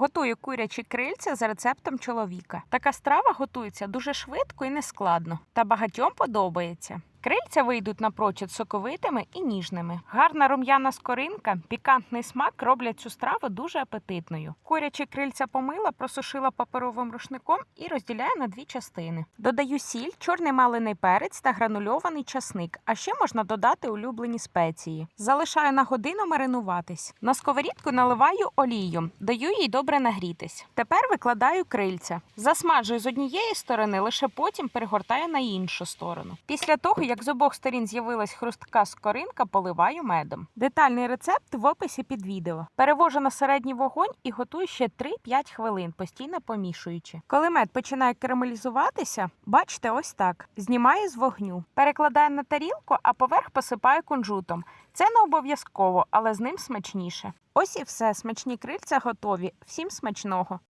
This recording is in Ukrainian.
Готую курячі крильця за рецептом чоловіка. Така страва готується дуже швидко і нескладно, та багатьом подобається. Крильця вийдуть напрочуд соковитими і ніжними. Гарна рум'яна скоринка, пікантний смак роблять цю страву дуже апетитною. Курячі крильця помила, просушила паперовим рушником і розділяю на дві частини. Додаю сіль, чорний малений перець та гранульований часник, а ще можна додати улюблені спеції. Залишаю на годину маринуватись. На сковорідку наливаю олію, даю їй добре нагрітись. Тепер викладаю крильця. Засмаджую з однієї сторони, лише потім перегортаю на іншу сторону. Після того, як з обох сторін з'явилась хрустка скоринка, поливаю медом. Детальний рецепт в описі під відео. Перевожу на середній вогонь і готую ще 3-5 хвилин, постійно помішуючи. Коли мед починає карамелізуватися, бачите, ось так. Знімаю з вогню, перекладаю на тарілку, а поверх посипаю кунжутом. Це не обов'язково, але з ним смачніше. Ось і все. Смачні крильця готові. Всім смачного!